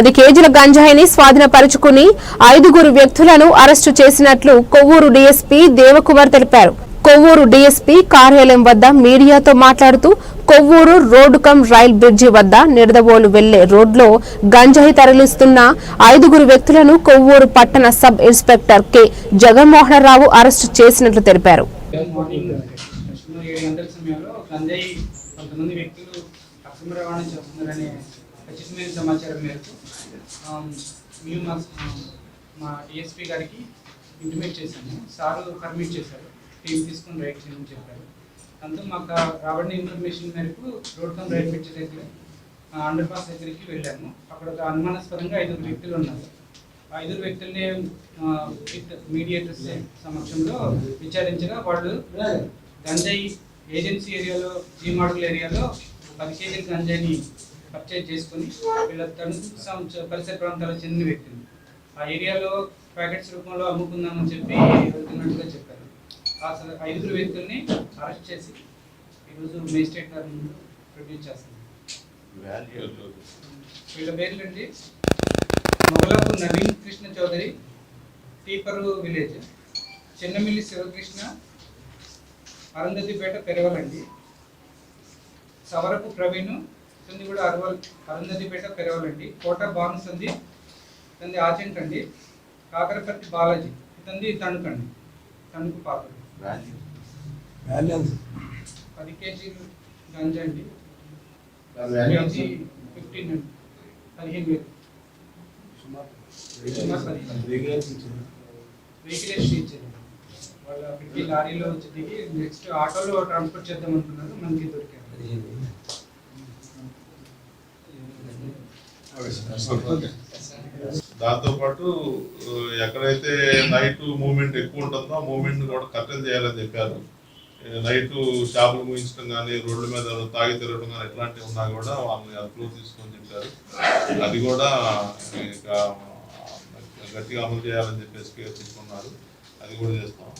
పది కేజీల గంజాయిని స్వాధీనపరుచుకుని ఐదుగురు వ్యక్తులను అరెస్టు చేసినట్లు కొవ్వూరు డీఎస్పీ దేవకుమార్ తెలిపారు. కొవ్వూరు డీఎస్పీ కార్యాలయం వద్ద మీడియాతో మాట్లాడుతూ Kovvur road cum rail bridge వద్ద నిడదవోలు వెళ్ళే రోడ్లో గంజాయి తరలిస్తున్న ఐదుగురు వ్యక్తులను కొవ్వూరు పట్టణ sub inspector K. Jaganmohan Rao arrest చేసినట్లు తెలిపారు. గంజాయి కొంతమంది వ్యక్తులు అక్రమ రవాణా చేస్తున్నారనే ఖచ్చితమైన సమాచారం మేరకు మేము మా మా డిఎస్పీ గారికి ఇంటిమేట్ చేశాము సారు పర్మిట్ చేశారు. టీం తీసుకొని రైట్ చేయమని చెప్పారు. అంతా మాకు రాబడిన ఇన్ఫర్మేషన్ మేరకు రోడ్ కమ్ రైట్ బ్రిడ్జ్ దగ్గర అండర్ పాస్ దగ్గరికి వెళ్ళాము. అక్కడ ఒక అనుమానాస్పదంగా ఐదుగురు వ్యక్తులు ఉన్నారు. ఐదుగురు వ్యక్తుల్ని మీడియేటర్స్ సమక్షంలో విచారించగా వాళ్ళు గంజాయి ఏజెన్సీ ఏరియాలో జీ మోడల్ ఏరియాలో పది కేజీల గంజాయిని పర్చేజ్ చేసుకొని వీళ్ళ పరిసర ప్రాంతాలకు చెందిన వ్యక్తులు ఆ ఏరియాలో ప్యాకెట్స్ రూపంలో అమ్ముకుందామని చెప్పి వెళ్తున్నట్టుగా చెప్పారు. ఆ ఐదుగురు వ్యక్తుల్ని అరెస్ట్ చేసి ఈరోజు మేజిస్ట్రేట్ గారి ముందు ప్రొడ్యూస్ చేస్తాం వీళ్ళ పేర్లండి మొగలాపు నవీన్ కృష్ణ చౌదరి టీపరు విలేజ్ చిన్నమిల్లి శివకృష్ణ అరుంధతిపేట పెరవలండి సవరపు ప్రవీణ్ ఇతన్ని కూడా అరవల్ అరుంధతిపేట పెరవలండి కోట భానుసంది ఇతంది ఆచెంట్ అండి. కాకరపర్తి బాలాజీ ఇతంది తణుకండి తణుకు పాపడు పది కేజీలు గంజా అండి. ఫిఫ్టీన్ అండి. పదిహేను వేలు. వెహికల్ ఇచ్చారు? వాళ్ళు అక్కడికి లారీలో వచ్చి దిగి నెక్స్ట్ ఆటోలో ట్రాన్స్పోర్ట్ చేద్దాం అనుకున్నారు. మనకి దొరికారు. దాంతో పాటు ఎక్కడైతే నైట్ మూమెంట్ ఎక్కువ ఉంటుందో ఆ కూడా కట్టెలు చేయాలని చెప్పారు. నైట్ షాపులు ముగించడం కానీ రోడ్ల మీద తాగి తిరగడం కానీ ఎట్లాంటివి ఉన్నా కూడా వాళ్ళని అదుపులో తీసుకొని చెప్పారు. అది కూడా గట్టిగా అమలు చేయాలని చెప్పేసి తీసుకున్నారు. అది కూడా చేస్తాం.